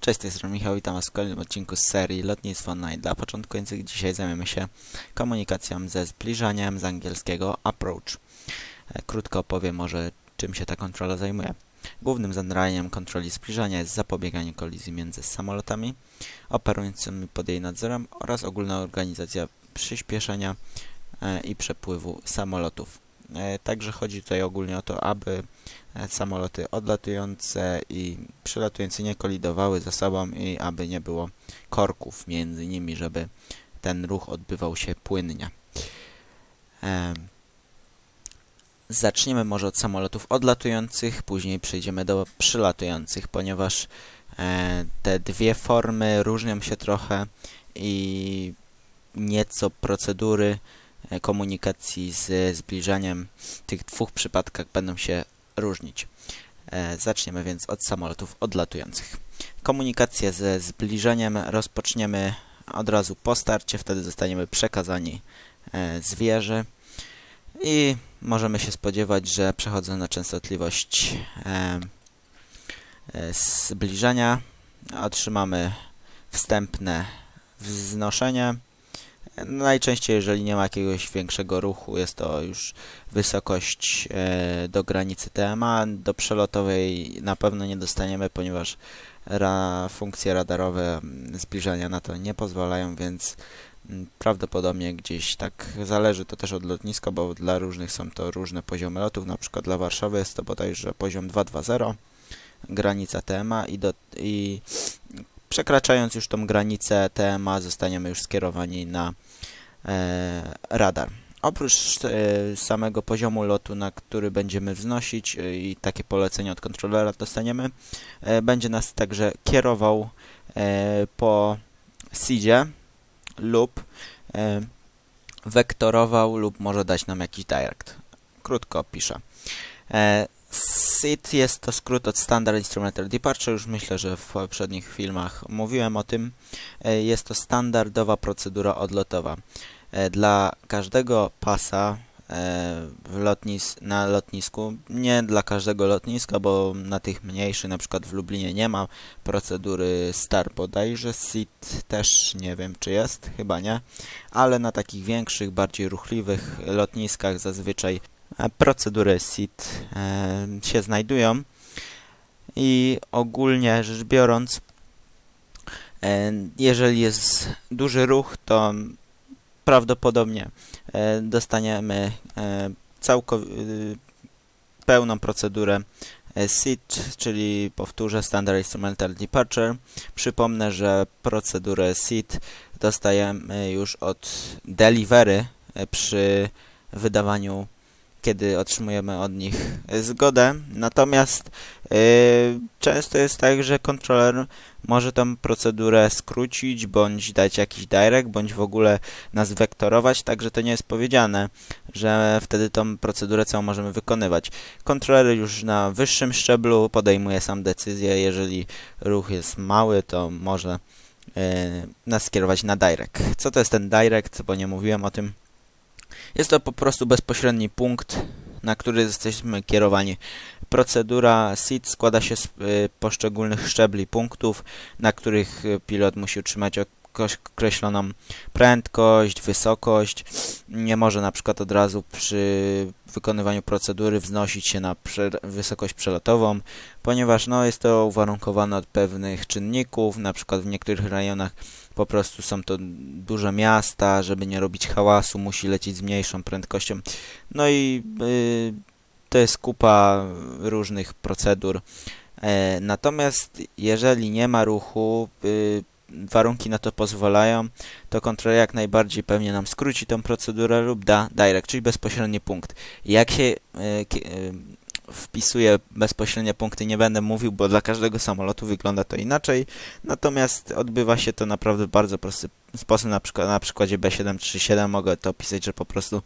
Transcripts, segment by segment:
Cześć, to jest Michał, witam Was w kolejnym odcinku z serii Lotnictwo Online dla początkujących. Dzisiaj zajmiemy się komunikacją ze zbliżaniem z angielskiego approach. E, Krótko opowiem może, czym się ta kontrola zajmuje. Głównym zadaniem kontroli zbliżania jest zapobieganie kolizji między samolotami operującymi pod jej nadzorem oraz ogólna organizacja przyspieszenia e, i przepływu samolotów. E, Także chodzi tutaj ogólnie o to, aby e, samoloty odlatujące i przylatujące nie kolidowały ze sobą i aby nie było korków między nimi, żeby ten ruch odbywał się płynnie. E, Zaczniemy może od samolotów odlatujących, później przejdziemy do przylatujących, ponieważ te dwie formy różnią się trochę i nieco procedury komunikacji z zbliżaniem w tych dwóch przypadkach będą się różnić. E, Zaczniemy więc od samolotów odlatujących. Komunikację ze zbliżeniem rozpoczniemy od razu po starcie, wtedy zostaniemy przekazani e, z wieży i możemy się spodziewać, że przechodząc na częstotliwość e, e, zbliżenia otrzymamy wstępne wznoszenie. Najczęściej, jeżeli nie ma jakiegoś większego ruchu, jest to już wysokość e, do granicy TMA. Do przelotowej na pewno nie dostaniemy, ponieważ ra, funkcje radarowe mm, zbliżania na to nie pozwalają, więc mm, prawdopodobnie gdzieś tak zależy to też od lotniska, bo dla różnych są to różne poziomy lotów. Na przykład dla Warszawy jest to bodajże poziom 220, granica TMA i, do, i przekraczając już tą granicę TMA zostaniemy już skierowani na e, radar. Oprócz e, samego poziomu lotu, na który będziemy wznosić e, i takie polecenie od kontrolera dostaniemy, e, będzie nas także kierował e, po SIDzie lub e, wektorował lub może dać nam jakiś direct. Krótko opiszę. SID jest to skrót od Standard Instrumental Departure, już myślę, że w poprzednich filmach mówiłem o tym. E, Jest to standardowa procedura odlotowa. E, Dla każdego pasa e, lotnis na lotnisku, nie dla każdego lotniska, bo na tych mniejszych, na przykład w Lublinie nie ma procedury STAR bodajże, SID też nie wiem czy jest, chyba nie, ale na takich większych, bardziej ruchliwych lotniskach zazwyczaj procedury SID e, się znajdują i ogólnie rzecz biorąc, e, jeżeli jest duży ruch, to prawdopodobnie e, dostaniemy e, całkow- pełną procedurę SID, czyli powtórzę Standard Instrumental Departure. Przypomnę, że procedurę SID dostajemy już od delivery przy wydawaniu, kiedy otrzymujemy od nich e, zgodę. Natomiast e, często jest tak, że kontroler może tą procedurę skrócić, bądź dać jakiś direct, bądź w ogóle nas wektorować, także to nie jest powiedziane, że wtedy tą procedurę całą możemy wykonywać. Kontroler już na wyższym szczeblu podejmuje sam decyzję, jeżeli ruch jest mały, to może e, nas skierować na direct. Co to jest ten direct, bo nie mówiłem o tym. Jest to po prostu bezpośredni punkt, na który jesteśmy kierowani. Procedura SID składa się z y, poszczególnych szczebli punktów, na których y, pilot musi utrzymać określoną prędkość, wysokość. Nie może na przykład od razu przy wykonywaniu procedury wznosić się na prze wysokość przelotową, ponieważ no, jest to uwarunkowane od pewnych czynników, na przykład w niektórych rejonach po prostu są to duże miasta, żeby nie robić hałasu, musi lecieć z mniejszą prędkością. No i y, to jest kupa różnych procedur. E, natomiast jeżeli nie ma ruchu, y, warunki na to pozwalają, to kontroler jak najbardziej pewnie nam skróci tą procedurę lub da direct, czyli bezpośredni punkt. Jak się wpisuje bezpośrednie punkty, nie będę mówił, bo dla każdego samolotu wygląda to inaczej. Natomiast odbywa się to naprawdę w bardzo prosty sposób. Na, przykład, na przykładzie B737 mogę to opisać, że po prostu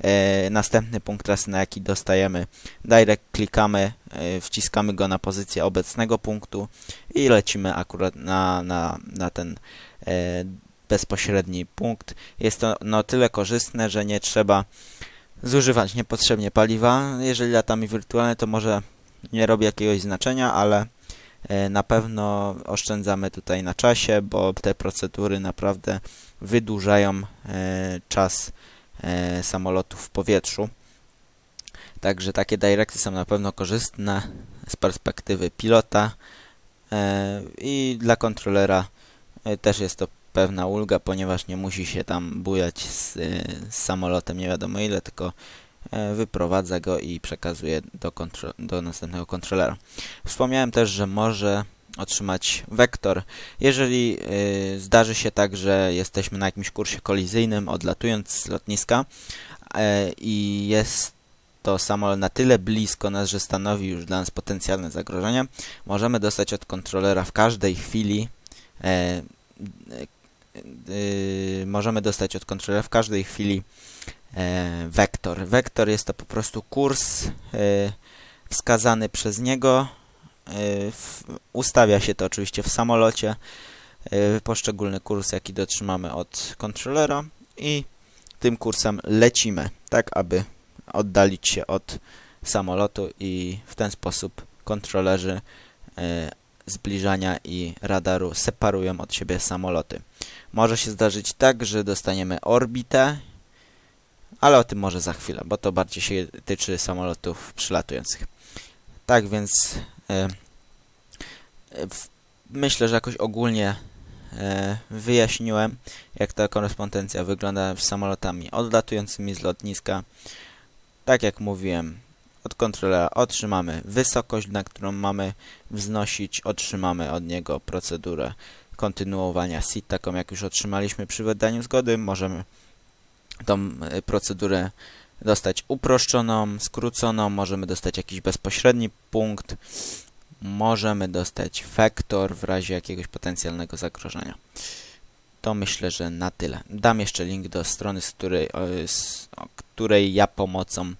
e, następny punkt trasy, na jaki dostajemy direct, klikamy, e, wciskamy go na pozycję obecnego punktu i lecimy akurat na, na, na ten e, bezpośredni punkt. Jest to no tyle korzystne, że nie trzeba zużywać niepotrzebnie paliwa. Jeżeli latamy wirtualnie, to może nie robi jakiegoś znaczenia, ale E, na pewno oszczędzamy tutaj na czasie, bo te procedury naprawdę wydłużają e, czas e, samolotu w powietrzu. Także takie directy są na pewno korzystne z perspektywy pilota i dla kontrolera też jest to pewna ulga, ponieważ nie musi się tam bujać z, z samolotem nie wiadomo ile, tylko wyprowadza go i przekazuje do, do następnego kontrolera. Wspomniałem też, że może otrzymać wektor. Jeżeli y, zdarzy się tak, że jesteśmy na jakimś kursie kolizyjnym, odlatując z lotniska y, i jest to samolot na tyle blisko nas, że stanowi już dla nas potencjalne zagrożenie, możemy dostać od kontrolera w każdej chwili y, możemy dostać od kontrolera w każdej chwili wektor. Wektor jest to po prostu kurs wskazany przez niego Y, ustawia się to oczywiście w samolocie, y, poszczególny kurs, jaki dotrzymamy od kontrolera i tym kursem lecimy, tak aby oddalić się od samolotu i w ten sposób kontrolerzy y, zbliżania i radaru separują od siebie samoloty. Może się zdarzyć tak, że dostaniemy orbitę, ale o tym może za chwilę, bo to bardziej się tyczy samolotów przylatujących. Tak więc E, myślę, że jakoś ogólnie e, wyjaśniłem, jak ta korespondencja wygląda z samolotami odlatującymi z lotniska. Tak jak mówiłem, od kontrolera otrzymamy wysokość, na którą mamy wznosić, otrzymamy od niego procedurę kontynuowania SIT, taką jak już otrzymaliśmy przy wydaniu zgody. Możemy tą e, procedurę dostać uproszczoną, skróconą, możemy dostać jakiś bezpośredni punkt, możemy dostać vektor w razie jakiegoś potencjalnego zagrożenia. To myślę, że na tyle. Dam jeszcze link do strony, z której, z której ja pomocą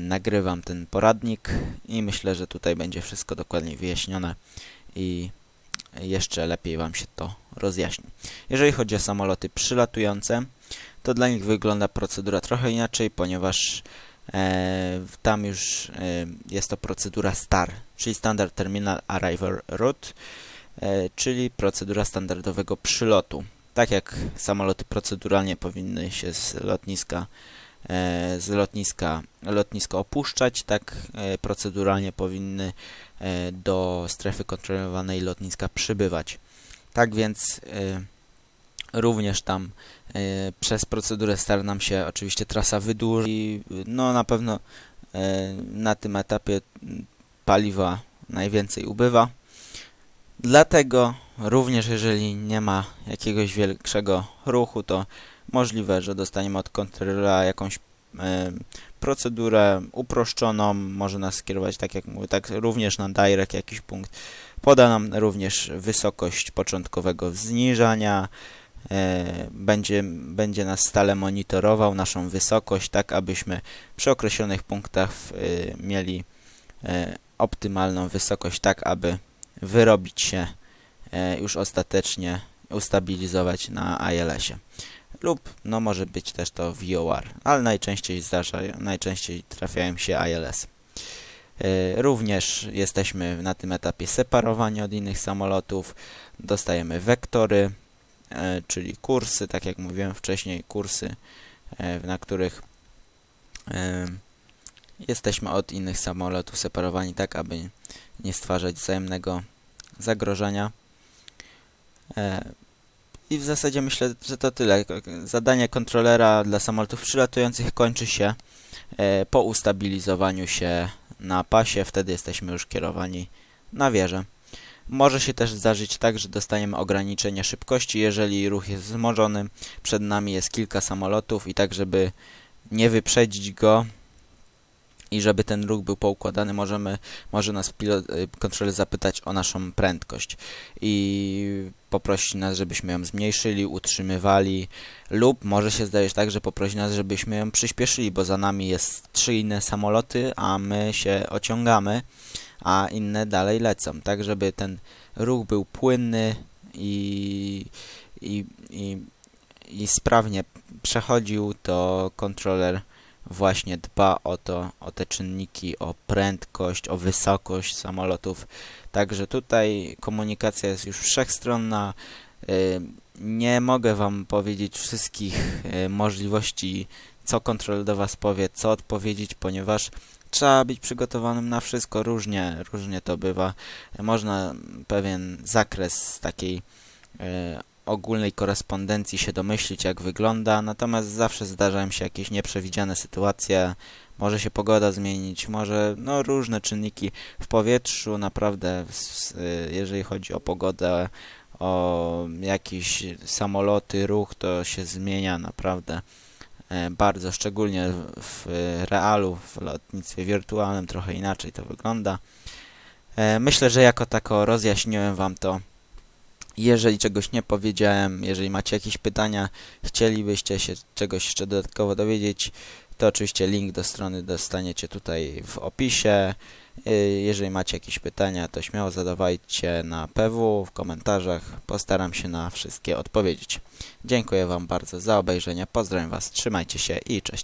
nagrywam ten poradnik i myślę, że tutaj będzie wszystko dokładnie wyjaśnione i jeszcze lepiej Wam się to rozjaśni. Jeżeli chodzi o samoloty przylatujące, to dla nich wygląda procedura trochę inaczej, ponieważ e, tam już e, jest to procedura STAR, czyli Standard Terminal Arrival Route, e, czyli procedura standardowego przylotu. Tak jak samoloty proceduralnie powinny się z lotniska e, z lotniska lotnisko opuszczać, tak e, proceduralnie powinny e, do strefy kontrolowanej lotniska przybywać. Tak więc również tam e, przez procedurę STAR nam się oczywiście trasa wydłuży no na pewno e, na tym etapie paliwa najwięcej ubywa. Dlatego również jeżeli nie ma jakiegoś większego ruchu, to możliwe, że dostaniemy od kontrolera jakąś e, procedurę uproszczoną, może nas skierować, tak jak mówię, tak również na direct jakiś punkt. Poda nam również wysokość początkowego zniżania, E, będzie, będzie nas stale monitorował, naszą wysokość, tak abyśmy przy określonych punktach e, mieli optymalną wysokość, tak aby wyrobić się już ostatecznie, ustabilizować na ILS-ie. Lub no może być też to VOR, ale najczęściej zdarza, najczęściej trafiają się ILS. Również jesteśmy na tym etapie separowani od innych samolotów, dostajemy wektory, E, czyli kursy, tak jak mówiłem wcześniej, kursy, e, na których e, jesteśmy od innych samolotów separowani tak, aby nie stwarzać wzajemnego zagrożenia. I w zasadzie myślę, że to tyle. Zadanie kontrolera dla samolotów przylatujących kończy się po ustabilizowaniu się na pasie. Wtedy jesteśmy już kierowani na wieżę. Może się też zdarzyć tak, że dostaniemy ograniczenia szybkości, jeżeli ruch jest wzmożony, przed nami jest kilka samolotów i tak, żeby nie wyprzedzić go i żeby ten ruch był poukładany, możemy, może nas pilot, y, kontroler zapytać o naszą prędkość i poprosić nas, żebyśmy ją zmniejszyli, utrzymywali lub może się zdarzyć tak, że poprosi nas, żebyśmy ją przyspieszyli, bo za nami jest trzy inne samoloty, a my się ociągamy a inne dalej lecą, tak żeby ten ruch był płynny i, i, i, i sprawnie przechodził, to kontroler właśnie dba o to, o te czynniki, o prędkość, o wysokość samolotów. Także tutaj komunikacja jest już wszechstronna. Y, Nie mogę Wam powiedzieć wszystkich y, możliwości, co kontroler do Was powie, co odpowiedzieć, ponieważ trzeba być przygotowanym na wszystko. Różnie, różnie to bywa. Można pewien zakres takiej e, ogólnej korespondencji się domyślić, jak wygląda, natomiast zawsze zdarzają się jakieś nieprzewidziane sytuacje. Może się pogoda zmienić, może no różne czynniki w powietrzu, naprawdę, y, jeżeli chodzi o pogodę, o jakieś samoloty, ruch, to się zmienia naprawdę e, bardzo, szczególnie w- w realu, w lotnictwie wirtualnym trochę inaczej to wygląda. E, Myślę, że jako tako rozjaśniłem Wam to. Jeżeli czegoś nie powiedziałem, jeżeli macie jakieś pytania, chcielibyście się czegoś jeszcze dodatkowo dowiedzieć, to oczywiście link do strony dostaniecie tutaj w opisie. Y, Jeżeli macie jakieś pytania, to śmiało zadawajcie na PW w komentarzach. Postaram się na wszystkie odpowiedzieć. Dziękuję Wam bardzo za obejrzenie. Pozdrawiam Was, trzymajcie się i cześć.